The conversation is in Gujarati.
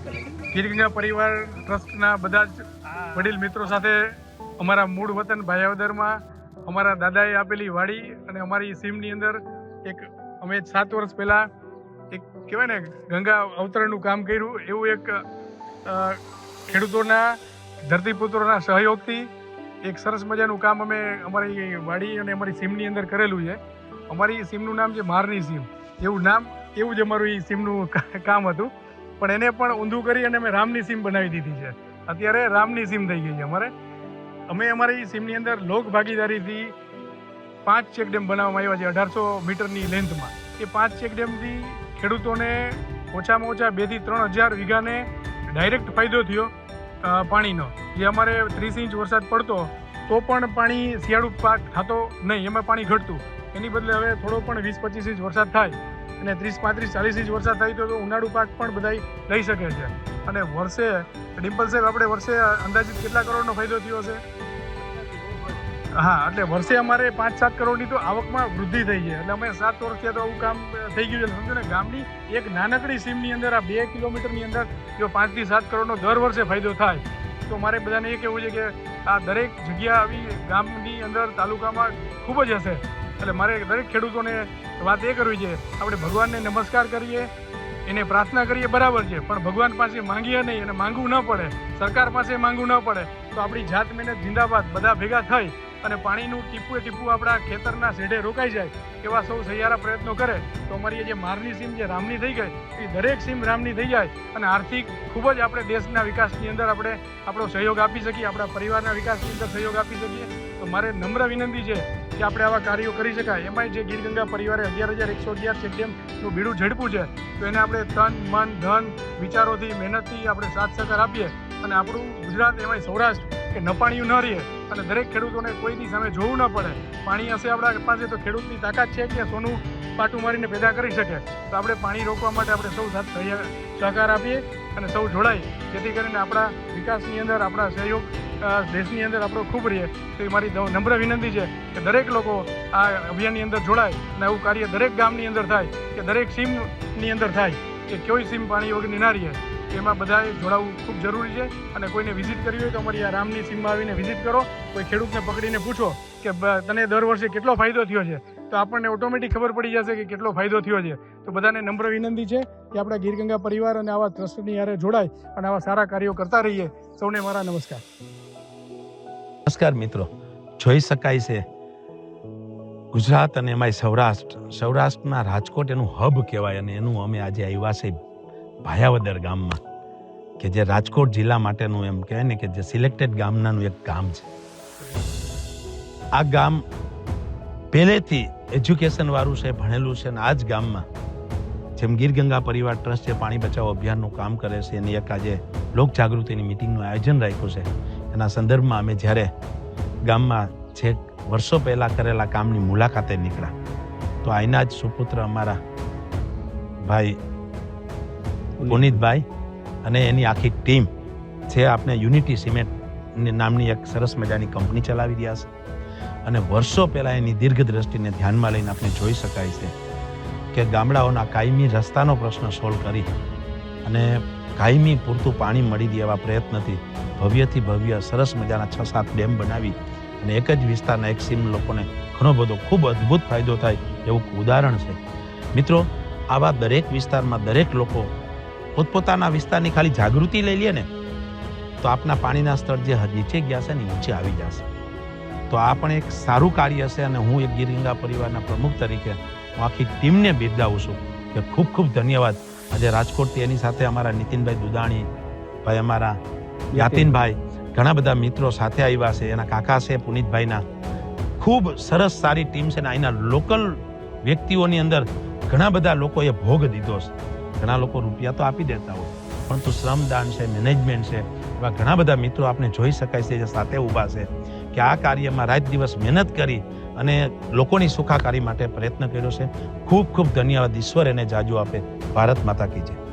ગીરગંગા પરિવાર ટ્રસ્ટના બધા જ વડીલ મિત્રો સાથે અમારા મૂળ વતન ભાયાવદરમાં અમારા દાદાએ આપેલી વાડી અને અમારી સીમની અંદર એક અમે સાત વર્ષ પહેલાં એક કહેવાય ને ગંગા અવતરણનું કામ કર્યું. એવું એક ખેડૂતોના ધરતીપુત્રોના સહયોગથી એક સરસ મજાનું કામ અમે અમારી વાડી અને અમારી સીમની અંદર કરેલું છે. અમારી સીમનું નામ છે મારની સીમ. એવું નામ એવું જ અમારું એ સીમનું કામ હતું. પણ એને પણ ઊંધું કરી અને અમે રામની સીમ બનાવી દીધી છે. અત્યારે રામની સીમ થઈ ગઈ છે, અમારે. અમે અમારી સીમની અંદર લોક ભાગીદારીથી પાંચ ચેક ડેમ બનાવવામાં આવ્યા છે, અઢારસો મીટરની લેન્થમાં એ પાંચ ચેક ડેમથી ખેડૂતોને ઓછામાં ઓછા બેથી ત્રણ હજાર વીઘાને ડાયરેક્ટ ફાયદો થયો પાણીનો. જે અમારે ત્રીસ ઇંચ વરસાદ પડતો, તો પણ પાણી શિયાળુ પાક થતો નહીં, એમાં પાણી ઘટતું. એની બદલે હવે થોડો પણ વીસ પચીસ ઇંચ વરસાદ થાય અને ત્રીસ, પાંત્રીસ, ચાલીસ ઇંચ વરસાદ થાય તો ઉનાળુ પાક પણ બધાય લઈ શકે છે. અને વર્ષે, ડિમ્પલ સાહેબ, આપણે વર્ષે અંદાજિત કેટલા કરોડનો ફાયદો થયો હશે? હા, એટલે વર્ષે અમારે પાંચ, સાત કરોડની તો આવકમાં વૃદ્ધિ થઈ છે. એટલે અમે સાત વર્ષથી તો આવું કામ થઈ ગયું છે. સમજો ને, ગામની એક નાનકડી સીમની અંદર, આ બે કિલોમીટરની અંદર જો પાંચથી સાત કરોડનો દર વર્ષે ફાયદો થાય, તો મારે બધાને એ કહેવું છે કે આ દરેક જગ્યા આવી ગામની અંદર, તાલુકામાં ખૂબ જ હશે. એટલે મારે દરેક ખેડૂતોને વાત એ કરવી છે, આપણે ભગવાનને નમસ્કાર કરીએ, એને પ્રાર્થના કરીએ, બરાબર છે, પણ ભગવાન પાસે માંગીએ નહીં અને માંગવું ન પડે, સરકાર પાસે માંગવું ન પડે, તો આપણી જાત મહેનત જિંદાબાદ બધા ભેગા થઈ અને પાણીનું ટીપુએ ટીપું આપણા ખેતરના શેઢે રોકાઈ જાય, એવા સૌ સહિયારા પ્રયત્નો કરે, તો અમારી જે મારની સીમ જે રામની થઈ ગઈ, એ દરેક સીમ રામની થઈ જાય અને આર્થિક ખૂબ જ આપણે દેશના વિકાસની અંદર આપણે આપણો સહયોગ આપી શકીએ, આપણા પરિવારના વિકાસની અંદર સહયોગ આપી શકીએ, તો મારે નમ્ર વિનંતી છે કે આપણે આવા કાર્યો કરી શકાય. એમાંય જે ગીરગંગા પરિવારે અગિયાર હજાર એકસો અગિયાર ચેકડેમનું બીડું ઝડપું છે, તો એને આપણે તન, મન, ધન, વિચારોથી, મહેનતથી આપણે સાથ સહકાર આપીએ અને આપણું ગુજરાત એમાંય સૌરાષ્ટ્ર કે નપાણિયું ન રહીએ અને દરેક ખેડૂતોને કોઈની સામે જોવું ન પડે. પાણી હશે આપણા પાસે તો ખેડૂતની તાકાત છે કે સોનું પાટું મારીને પેદા કરી શકે. તો આપણે પાણી રોકવા માટે આપણે સૌ સાથે સહકાર આપીએ અને સૌ જોડાય. જેથી કરીને આપણા વિકાસની અંદર આપણા સહયોગ દેશની અંદર આપણો ખૂબ રહે તો એ મારી નમ્ર વિનંતી છે કે દરેક લોકો આ અભિયાનની અંદર જોડાય અને આવું કાર્ય દરેક ગામની અંદર થાય કે દરેક સીમની અંદર થાય કે કોઈ સીમ પાણી વગરની ના રહે. એમાં બધાએ જોડાવવું ખૂબ જરૂરી છે અને કોઈને વિઝિટ કરવી હોય તો અમારી આ રામની સીમમાં આવીને વિઝિટ કરો. કોઈ ખેડૂતને પકડીને પૂછો કે તને દર વર્ષે કેટલો ફાયદો થયો છે? તો આપણને ઓટોમેટિક ખબર પડી જશે કે કેટલો ફાયદો થયો છે. તો બધાને નમ્ર વિનંતી છે કે આપણા ગીરગંગા પરિવાર અને આવા ટ્રસ્ટની યારે જોડાય અને આવા સારા કાર્યો કરતા રહીએ. સૌને મારા નમસ્કાર. નમસ્કાર મિત્રો. જોઈ શકાય છે. ગુજરાત અને એમાંય સૌરાષ્ટ્ર. સૌરાષ્ટ્રના રાજકોટ એનું હબ કહેવાય અને એનું અમે આજે આવ્યા છે ભાયાવદર ગામમાં. કે જે રાજકોટ જિલ્લા માટેનું એમ કહેવાય ને કે જે સિલેક્ટેડ ગામનાનું એક ગામ છે. આ ગામ પહેલેથી એજ્યુકેશનવાળું છે, ભણેલું છે અને આ જ ગામમાં જેમ ગીર ગંગા પરિવાર ટ્રસ્ટ જે પાણી બચાવો અભિયાનનું કામ કરે છે, એની એક આજે લોક જાગૃતિની મિટિંગનું આયોજન રાખ્યું છે. એના સંદર્ભમાં અમે જ્યારે ગામમાં છેક વર્ષો પહેલા કરેલા કામની મુલાકાતે નીકળ્યા તો આઈના જ સુપુત્ર અમારા ભાઈ પુનિતભાઈ અને એની આખી ટીમ જે આપણે યુનિટી સિમેન્ટ નામની એક સરસ મજાની કંપની ચલાવી રહ્યા છે. અને વર્ષો પહેલાં એની દીર્ઘ દ્રષ્ટિને ધ્યાનમાં લઈને આપણે જોઈ શકાય છે કે ગામડાઓના કાયમી રસ્તાનો પ્રશ્ન સોલ્વ કરી અને કાયમી પૂરતું પાણી મળી દેવા પ્રયત્નથી ભવ્યથી ભવ્ય સરસ મજાના છ સાત ડેમ બનાવી અને એક જ વિસ્તારના એક સીમ લોકોને ઘણો બધો ખૂબ અદ્ભુત ફાયદો થાય એવું ઉદાહરણ છે. મિત્રો, આવા દરેક વિસ્તારમાં દરેક લોકો પોતપોતાના વિસ્તારની ખાલી જાગૃતિ લઈ લે ને, તો આપના પાણીના સ્તર જે નીચે ગયા છે ને ઊંચે આવી જશે. તો આ પણ એક સારું કાર્ય છે અને હું એક ગિરિંગા પરિવારના પ્રમુખ તરીકે હું આખી ટીમને બિરદાવું છું કે ખૂબ ખૂબ ધન્યવાદ આજે રાજકોટથી એની સાથે અમારા નીતિનભાઈ દુદાણી ભાઈ અમારા યાતિનભાઈ ઘણા બધા મિત્રો સાથે આવ્યા છે. એના કાકા છે પુનિતભાઈના. ખૂબ સરસ સારી ટીમ છે ને અહીંના લોકલ વ્યક્તિઓની અંદર ઘણા બધા લોકોએ ભોગ દીધો છે. ઘણા લોકો રૂપિયા તો આપી દેતા હોય પરંતુ શ્રમદાન છે મેનેજમેન્ટ છે એવા ઘણા બધા મિત્રો આપણે જોઈ શકાય છે જે સાથે ઊભા છે કે આ કાર્યમાં રાત દિવસ મહેનત કરી અને લોકોની સુખાકારી માટે પ્રયત્ન કર્યો છે. ખૂબ ખૂબ ધન્યવાદ. ઈશ્વર એને જાજુ આપે. ભારત માતા કી જય.